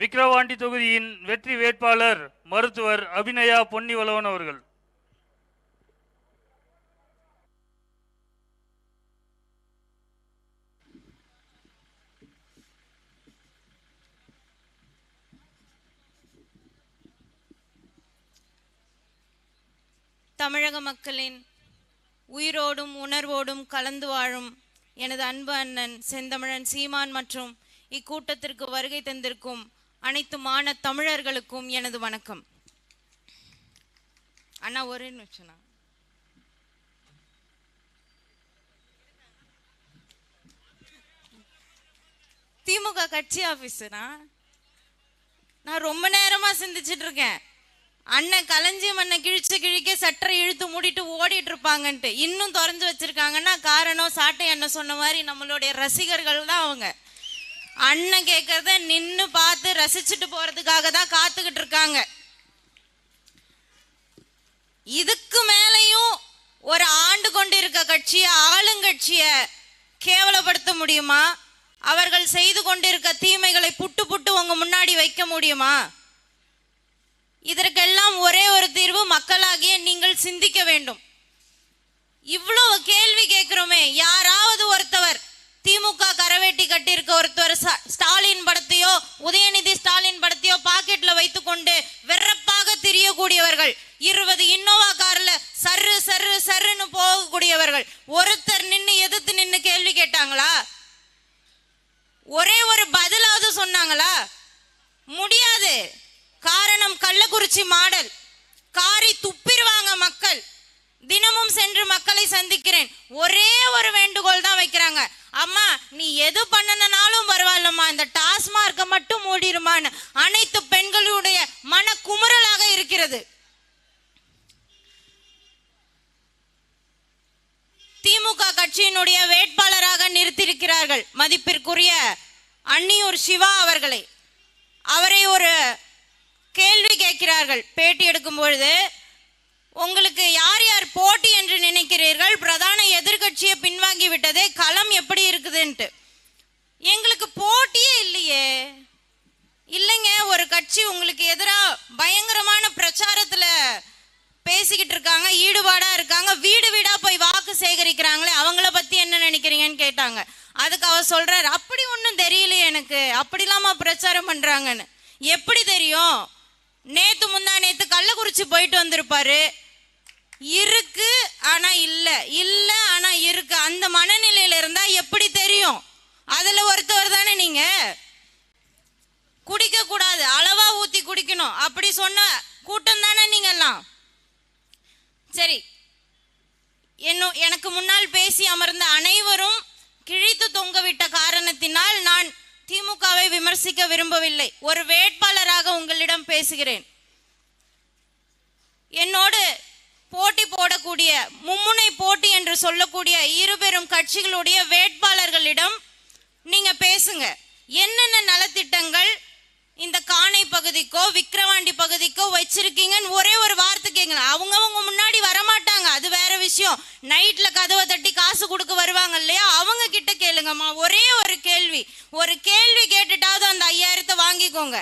விக்கிரவாண்டி தொகுதியின் வெற்றி வேட்பாளர் மருத்துவர் அபிநயா பொன்னிவளவன் அவர்கள். தமிழக மக்களின் உயிரோடும் உணர்வோடும் கலந்து வாழும் எனது அன்பு அண்ணன் செந்தமிழன் சீமான் மற்றும் இக்கூட்டத்திற்கு வருகை தந்திருக்கும் அனைத்து மான தமிழர்களுக்கும் எனது வணக்கம். அண்ணா ஒரே நிமிஷம்ண்ணா திமுக கட்சி ஆபீஸரா நான் ரொம்ப நேரமா சிந்திச்சிட்டு இருக்கேன். அண்ணன் களஞ்சியம் அண்ணன் கிழிச்ச கிழிக்க சட்டரை இழுத்து மூடிட்டு ஓடிட்டு இருப்பாங்கன்ட்டு. இன்னும் திறந்து வச்சிருக்காங்கன்னா காரணம் சாட்டை அண்ணன் சொன்ன மாதிரி நம்மளுடைய ரசிகர்கள் தான் அவங்க. அண்ணன் கேட்கறத நின்னு பார்த்து ரசிச்சுட்டு போறதுக்காக தான் காத்துக்கிட்டு இருக்காங்க. இதுக்கு மேலையும் ஒரு ஆண்டு கொண்டு இருக்க கட்சிய ஆளுங்கட்சிய கேவலப்படுத்த முடியுமா? அவர்கள் செய்து கொண்டிருக்க தீமைகளை புட்டு புட்டு உங்க முன்னாடி வைக்க முடியுமா? இதற்கெல்லாம் ஒரே ஒரு தீர்வு மக்களாகிய நீங்கள் சிந்திக்க வேண்டும். இவ்வளவு கேள்வி கேட்கிறோமே யாராவது ஒருத்தவர் திமுக கரவேட்டி கட்டியிருக்க ஒருத்தர் சந்திக்கிறேன் ஒரே ஒரு வேண்டுகோள் தான் வைக்கிறாங்க. அம்மா நீ எது பண்ணனாலும் பரவாயில்லம்மா. இந்த டாஸ்மார்க்க மட்டும் மூடிருமான்னு. அனைத்து பெண்களுடைய மன குமுறலாக இருக்கிறது. திமுக கட்சியினுடைய வேட்பாளராக நிறுத்தியிருக்கிறார்கள் மதிப்பிற்குரிய அன்னியூர் சிவா அவர்களை. அவரை ஒரு கேள்வி கேட்கிறார்கள். பேட்டி எடுக்கும் பொழுது உங்களுக்கு யார் யார் போட்டி என்று நினைக்கிறீர்கள்? பிரதான எதிர்க்கட்சியை பின்வாங்கி விட்டதே களம் எப்படி இருக்குதுன்ட்டு. எங்களுக்கு போட்டியே இல்லையே. இல்லைங்க ஒரு கட்சி உங்களுக்கு எதிராக பயங்கரமான பிரச்சாரத்தில் பேசிக்கிட்டு இருக்காங்க ஈடுபாடாக இருக்காங்க வீடு வீடாக போய் வாக்கு சேகரிக்கிறாங்களே அவங்கள பற்றி என்ன நினைக்கிறீங்கன்னு கேட்டாங்க. அதுக்கு அவர் சொல்கிறார் அப்படி ஒன்றும் தெரியலையே எனக்கு. அப்படிலாமா பிரச்சாரம் பண்ணுறாங்கன்னு எப்படி தெரியும்? நேற்று முந்தா நேற்று கள்ளக்குறிச்சி போயிட்டு வந்திருப்பாரு. இருக்கு ஆனா இல்ல. இல்ல ஆனா இருக்கு. அந்த மனநிலையில இருந்தா எப்படி தெரியும்? அதுல ஒருத்தவர் தானே நீங்க. குடிக்க கூடாது. அளவா ஊத்தி குடிக்கணும். அப்படி சொன்ன கூட்டம் தானே நீங்க எல்லாம் சரி. என்ன எனக்கு முன்னால் பேசி அமர்ந்த அனைவரும் கிழித்து தொங்கவிட்ட காரணத்தினால் நான் திமுகவை விமர்சிக்க விரும்பவில்லை. ஒரு வேட்பாளராக உங்களிடம் பேசுகிறேன் என்னோடு போட்டி சொல்லக்கூடிய மும்முனை போட்டி என்று சொல்லக்கூடிய இருபெரும் கட்சிகளுடைய வேட்பாளர்களிடம் நீங்க பேசுங்க. என்னென்ன நலத்திட்டங்கள் இந்த காணை பகுதிக்கோ விக்கிரவாண்டி பகுதிக்கோ வச்சிருக்கீங்கன்னு ஒரே ஒரு வார்த்தை கேட்கல அவங்க அவங்க முன்னாடி வரமாட்டாங்க. அது வேற விஷயம். நைட்ல கதவை தட்டி காசு கொடுக்க வருவாங்க இல்லையா? அவங்க கிட்ட கேளுங்கம்மா. ஒரே ஒரு கேள்வி. ஒரு கேள்வி கேட்டுட்டாவது அந்த ஐயாயிரத்தை வாங்கிக்கோங்க.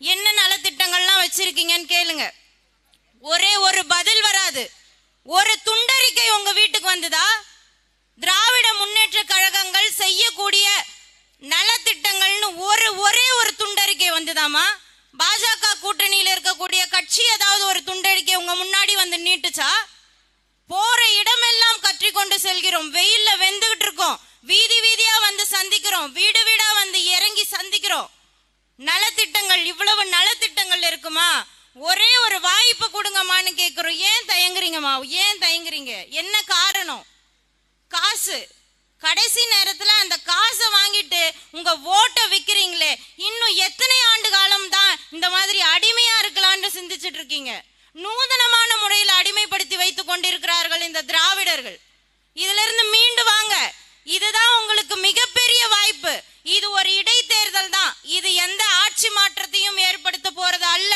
என்ன நலத்திட்டங்கள்லாம் வச்சிருக்கீங்கன்னு கேளுங்க. ஒரே ஒரு பதில் வராது. ஒரு துண்டறிக்கை உங்க வீட்டுக்கு வந்ததா? திராவிட முன்னேற்ற கழகங்கள் செய்யக்கூடிய நலத்திட்டங்கள்னு ஒரு ஒரே ஒரு துண்டறிக்கை வந்ததாமா? பாஜக கூட்டணியில் இருக்கக்கூடிய கட்சி ஏதாவது ஒரு துண்டறிக்கை உங்க முன்னாடி வந்து நீட்டுச்சா? போற இடமெல்லாம் கற்றிக்கொண்டு செல்கிறோம். வெயில்ல வெந்துகிட்டு இருக்கோம். வீதி வீதியா வந்து சந்திக்கிறோம். வீடு வீடா வந்து இறங்கி சந்திக்கிறோம். நலத்திட்டங்கள் இவ்வளவு நலத்திட்டங்கள் இருக்குமா? ஒரே ஒரு வாய்ப்பு கொடுங்கம்மான்னு கேட்குறோம் ஏன் தயங்குறீங்கம்மா? ஏன் தயங்குறீங்க? என்ன காரணம்? காசு. கடைசி நேரத்தில் அந்த காசை வாங்கிட்டு உங்க ஓட்டை விற்கிறீங்களே இன்னும் எத்தனை ஆண்டு காலம் தான் இந்த மாதிரி அடிமையா இருக்கலாம்னு சிந்திச்சுட்டு இருக்கீங்க? நூதனமான முறையில் அடிமைப்படுத்தி வைத்துக் கொண்டிருக்கிறார்கள் இந்த திராவிடர்கள். இதுல இருந்து மீண்டு வாங்க. இதுதான் உங்களுக்கு மிகப்பெரிய வாய்ப்பு. இது ஒரு இடைத்தேர்தல் தான். இது எந்த ஆட்சி மாற்றத்தையும் ஏற்படுத்த போறது அல்ல.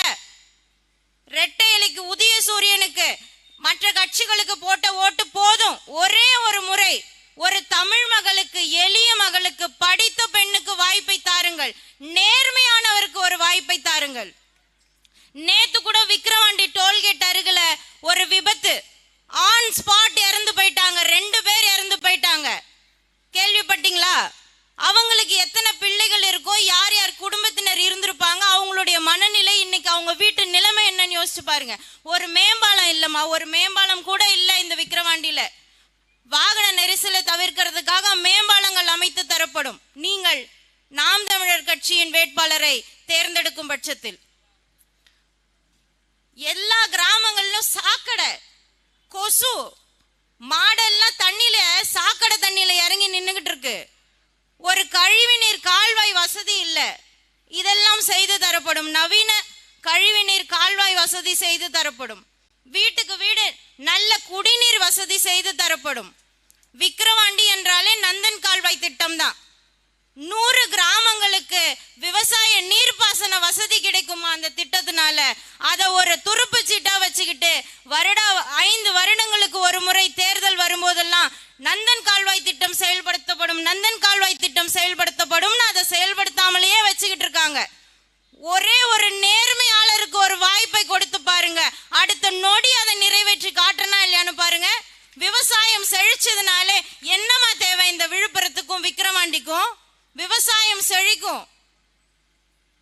மற்ற கட்சிகளுக்கு போட்ட ஓட்டு போதும். ஒரே ஒரு முறை ஒரு தமிழ் மகளுக்கு எளிய மகளுக்கு படித்த பெண்ணுக்கு வாய்ப்பை தாருங்கள். நேர்மையானவருக்கு ஒரு வாய்ப்பை தாருங்கள். நேத்து கூட விக்ரவாண்டி டோல்கேட் அருகில ஒரு விபத்து. ஆன் ஸ்பாட் இறந்து போயிட்டாங்க. ரெண்டு பேர் இறந்து போயிட்டாங்க. அவங்களுக்கு எத்தனை பிள்ளைகள் இருக்கோ யார் யார் குடும்பத்தினர் இருந்திருப்பாங்க அவங்களுடைய மனநிலை இன்னைக்கு அவங்க வீட்டு நிலைமை என்னன்னு யோசிச்சு பாருங்க. ஒரு மேம்பாலம் இல்லம்மா ஒரு மேம்பாலம் கூட இல்லை இந்த விக்கிரவாண்டியில. வாகன நெரிசலை தவிர்க்கிறதுக்காக மேம்பாலங்கள் அமைத்து தரப்படும். நீங்கள் நாம் தமிழர் கட்சியின் வேட்பாளரை தேர்ந்தெடுக்கும் பட்சத்தில். எல்லா கிராமங்களிலும் சாக்கடை கொசு மாடெல்லாம் தண்ணியில சாக்கடை தண்ணியில இறங்கி நின்றுகிட்டு இருக்கு. ஒரு கழிவுநீர் கால்வாய் வசதி இல்லை. இதெல்லாம் செய்து தரப்படும். நவீன கழிவுநீர் கால்வாய் வசதி செய்து தரப்படும். வீட்டுக்கு வீடு நல்ல குடிநீர் வசதி செய்து தரப்படும். விக்கிரவாண்டி என்றாலே நந்தன் கால்வாய் திட்டம் தான் நூறு கிராமங்களுக்கு விவசாய நீர்ப்பாசன வசதி கிடைக்குமா அந்த திட்டத்தினால? அதை ஒரு துருப்பு சீட்டா வச்சுக்கிட்டு வருட ஐந்து வருடங்களுக்கு ஒரு முறை தேர்தல் வரும்போதெல்லாம் நந்தன் கால்வாய் திட்டம் செயல்படுத்தப்படும் நந்தன் கால்வாய் திட்டம் செயல்படுத்தப்படும்னு அதை செயல்படுத்தாமலேயே வச்சுக்கிட்டு இருக்காங்க. ஒரே ஒரு நேர்மையாளருக்கு ஒரு வாய்ப்பை கொடுத்து பாருங்க. அடுத்த நொடி அதை நிறைவேற்றி காட்டுனா இல்லையான்னு பாருங்க. விவசாயம் செழிச்சதுனாலே என்னமா தேவை இந்த விழுப்புரத்துக்கும் விக்கிரவாண்டிக்கும்? விவசாயம் செழிக்கும்.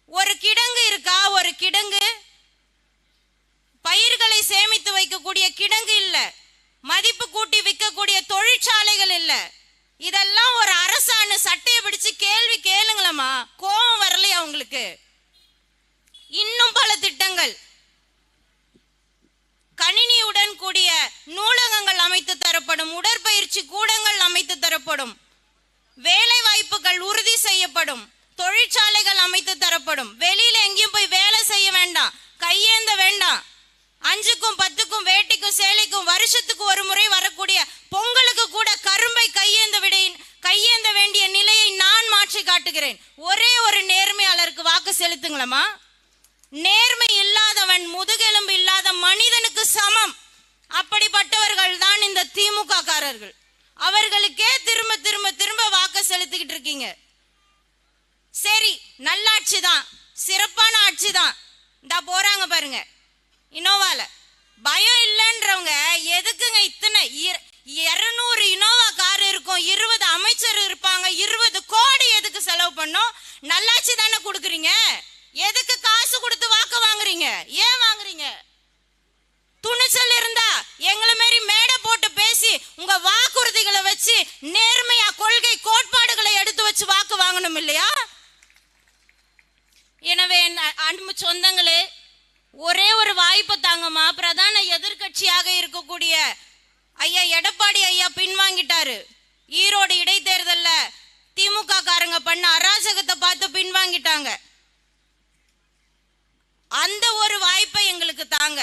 ஒரு கிடங்கு இருக்கா? ஒரு கிடங்கு. பயிர்களை சேமித்து வைக்கக்கூடிய கிடங்கு இல்ல. மதிப்பு கூட்டி விற்கக்கூடிய தொழிற்சாலைகள் இல்ல இதெல்லாம் ஒரு அரசாணு சட்டையை பிடிச்சு கேள்வி கேளுங்களம்மா கோபம் வரலையா உங்களுக்கு இன்னும் பல திட்டங்கள் கணினியுடன் கூடிய நூலகங்கள் அமைத்து தரப்படும் உடற்பயிற்சி கூடங்கள் அமைத்து தரப்படும் வேலை வாய்ப்புகள் உறுதி செய்யப்படும் தொழிற்சாலைகள் அமைத்து வெளியில எங்கேயும் போய் வேலை செய்ய வேண்டாம். கையேந்த வேண்டாம். அஞ்சுக்கும் பத்துக்கும் வேட்டிக்கும் சேலைக்கும் வருஷத்துக்கு ஒரு முறை வரக்கூடிய பொங்கலுக்கு கூட கரும்பை கையேந்த விட கையேந்த வேண்டிய நிலையை நான் மாற்றி காட்டுகிறேன். ஒரே ஒரு நேர்மையாளருக்கு வாக்கு செலுத்துங்களம்மா. நேர்மை இல்லாதவன் முதுகெலும்பு இல்லாத மனிதனுக்கு சமம். அப்படிப்பட்டவர்கள் தான் இந்த திமுக காரர்கள் அவர்களுக்கே திரும்ப திரும்ப திரும்ப வாக்கு செலுத்திக்கிட்டு இருக்கீங்க. சரி நல்லாட்சி தான் சிறப்பான ஆட்சி தான் இந்தா போறாங்க பாருங்க. இனோவால. பயம் இல்லைன்றவங்க எதுக்குங்க இத்தனை இருநூறு இனோவா கார் இருக்கும். இருபது அமைச்சர் இருப்பாங்க. இருபது கோடி எதுக்கு செலவு பண்ணோம்? நல்லாட்சி தானே கொடுக்குறீங்க? எதுக்கு காசு கொடுத்து வாக்கு வாங்குறீங்க? ஏன் வாங்குறீங்க? துணிச்சல் இருந்தா எங்களை மாரி மேடை போட்டு பேசி உங்க வாக்குறுதிகளை வச்சு நேர்மையா கொள்கை கோட்பாடுகளை எடுத்து வச்சு வாக்கு வாங்கணும் இல்லையா? எனவே அன்பு சொந்தங்களே ஒரே ஒரு வாய்ப்பு தாங்கம்மா. பிரதான எதிர்கட்சியாக இருக்கக்கூடிய ஐயா எடப்பாடி ஐயா பின்வாங்கிட்டாரு. ஈரோடு இடைத்தேர்தல்ல திமுக காரங்க பண்ண அராஜகத்தை பார்த்து பின்வாங்கிட்டாங்க. அந்த ஒரு வாய்ப்பை எங்களுக்கு தாங்க.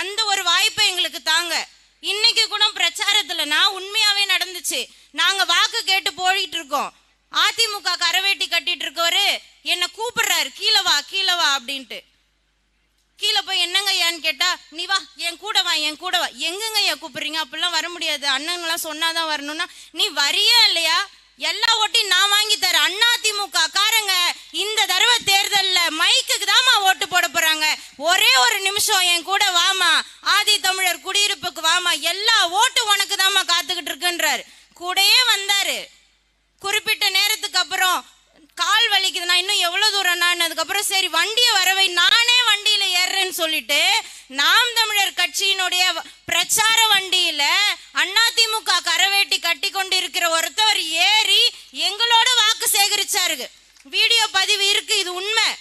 அந்த ஒரு வாய்ப்பை எங்களுக்கு தாங்க. இன்னைக்கு கூட பிரச்சாரத்துல நான் உண்மையாவே நடந்துச்சு. நாங்க வாக்கு கேட்டு போயிட்டு இருக்கோம். அதிமுக கரவேட்டி கட்டிட்டு இருக்கவரு என்ன கூப்பிடுறாரு கீழே வா கீழே வா அப்படின்ட்டு. கீழே போய் என்னங்க ஏன்னு கேட்டா நீ வா என் கூட வா என் கூட வா. எங்கங்க ஏன் கூப்பிடுறீங்க? அப்படிலாம் வர முடியாது. அண்ணங்களாம் சொன்னாதான் வரணும்னா நீ வரியா இல்லையா? எல்லா ஓட்டையும் நான் வாங்கி தரேன். அண்ணா திமுக காரங்க இந்த தடவை தேர்தல்ல மைக்குக்கு தாம்மா ஓட்டு போட போறாங்க. ஒரே ஒரு நிமிஷம் என் கூட வாமா ஆதி தமிழர் குடியிருப்புக்கு வாமா எல்லா ஓட்டு உனக்கு தாம்மா காத்துக்கிட்டு இருக்குன்றாரு. கூடயே வந்தாரு. குறிப்பிட்ட நேரத்துக்கு அப்புறம் கால் வலிக்குதுன்னா இன்னும் எவ்வளவு தூரம் நான் அதுக்கப்புறம் சரி வண்டியை வரவை நானே வண்டியில ஏறுறேன்னு சொல்லிட்டு நாம் தமிழர் கட்சியினுடைய வ- பிரச்சார வண்டியில அதிமுக கரவேட்டி கட்டி கொண்டு இருக்கிற ஒருத்தவர் ஏறி எங்களோட வாக்கு சேகரிச்சாரு வீடியோ பதிவு இருக்கு இது உண்மை.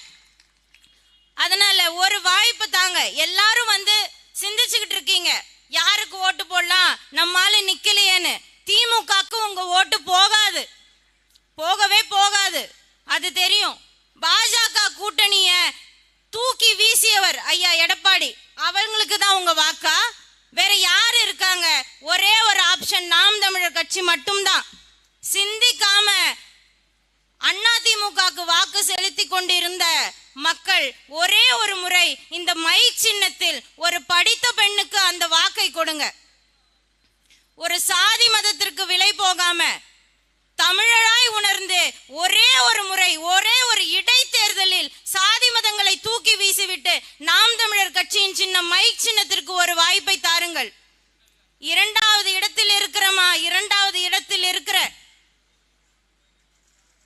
அதனால ஒரு வாய்ப்பு தாங்க. எல்லாரும் வந்து சிந்திச்சுக்கிட்டு இருக்கீங்க. யாருக்கு ஓட்டு போடலாம்? நம்மால நிக்கலையேன்னு. திமுகக்கு உங்க ஓட்டு போகாது. போகவே போகாது. அது தெரியும். பாஜக கூட்டணிய தூக்கி வீசியவர் ஐயா எடப்பாடி. அவங்களுக்கு தான் உங்க வாக்கா? வேற யார் இருக்காங்க? ஒரே ஒரு ஆப்ஷன் நாம் தமிழர் கட்சி மட்டும்தான். சிந்திக்காம அதிமுகக்கு வாக்கு செலுத்தி கொண்டிருந்த மக்கள் ஒரே ஒரு முறை இந்த மை சின்னத்தில் ஒரு படித்த பெண்ணுக்கு அந்த வாக்கை கொடுங்க. ஒரு சாதி மதத்திற்கு விலை போகாம தமிழராய் உணர்ந்து ஒரே ஒரு முறை ஒரே ஒரு இடைத்தேர்தலில் சாதி மதங்களை தூக்கி வீசிவிட்டு நாம் தமிழர் கட்சியின் சின்னம் மைக் சின்னத்திற்கு ஒரு வாய்ப்பை தாருங்கள் இரண்டாவது இடத்தில் இருக்கிறமா இரண்டாவது இடத்தில் இருக்கிற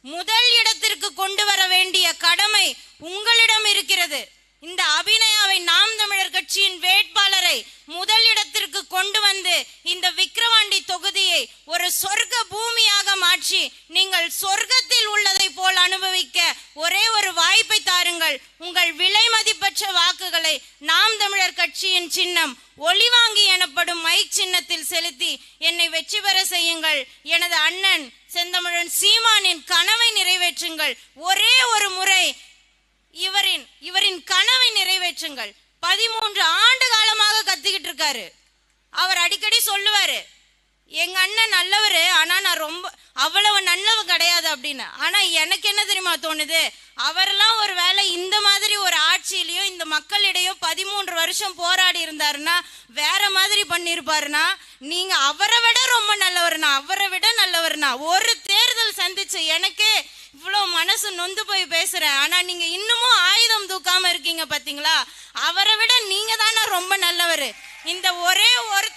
முதல் இடத்திற்கு கொண்டு வர வேண்டிய கடமை உங்களிடம் இருக்கிறது இந்த அபிநயாவை நாம் தமிழர் கட்சியின் வேட்பாளரை முதல் இடத்திற்கு கொண்டு வந்து இந்த விக்கிரவாண்டி தொகுதியை ஒரு சொர்க்க பூமியாக மாற்றி நீங்கள் சொர்க்கத்தில் உள்ளதை போல் அனுபவிக்க ஒரே ஒரு வாய்ப்பை தாருங்கள். உங்கள் விலை மதிப்பற்ற வாக்குகளை நாம் தமிழர் கட்சியின் சின்னம் ஒளிவாங்கி எனப்படும் மைக் சின்னத்தில் செலுத்தி என்னை வெற்றி பெற செய்யுங்கள். எனது அண்ணன் செந்தமிழன் சீமானின் கனவை நிறைவேற்றுங்கள். ஒரே ஒரு முறை இவரின் இவரின் கனவை நிறைவேற்றுங்கள். பதிமூன்று ஆண்டு காலமாக கத்திக்கிட்டு இருக்காரு. அவர் அடிக்கடி சொல்லுவாரு எங்க அண்ணன் நல்லவர் ஆனா நான் ரொம்ப அவ்வளவு நல்லவ கிடையாது அப்படின்னு. ஆனா எனக்கு என்ன தெரியுமா தோணுது? அவரெல்லாம் ஒரு வேளை இந்த மாதிரி ஒரு ஆட்சியிலயோ இந்த மக்களிடையோ பதிமூன்று வருஷம் போராடி இருந்தாருன்னா வேற மாதிரி பண்ணியிருப்பாருன்னா நீங்க அவரை விட ரொம்ப நல்லவர்னா அவரை விட நல்லவர்னா ஒரு தேர்தல் சந்திச்சு எனக்கே இவ்வளோ மனசு நொந்து போய் பேசுறேன். ஆனா நீங்க இன்னமும் ஆயுதம் தூக்காம இருக்கீங்க பாத்தீங்களா? அவரை விட நீங்க தானே ரொம்ப நல்லவர். இந்த ஒரே ஒரு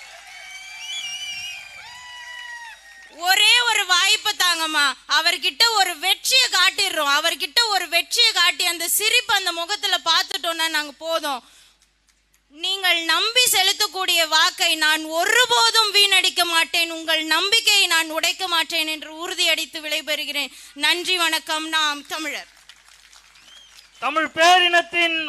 ஒரே ஒரு வாய்ப்பை தாங்கம்மா. அவர்கிட்ட ஒரு வெற்றியை காட்டிடுறோம். அவர்கிட்ட ஒரு வெற்றியை காட்டி அந்த சிரிப்பு அந்த முகத்துல பார்த்துட்டோம்னா நாங்க போதும். நீங்கள் நம்பி செலுத்தக்கூடிய வாக்கை நான் ஒருபோதும் வீணடிக்க மாட்டேன். உங்கள் நம்பிக்கையை நான் உடைக்க மாட்டேன் என்று உறுதியடித்து விடைபெறுகிறேன். நன்றி வணக்கம். நாம் தமிழர். தமிழ் பேரினத்தின்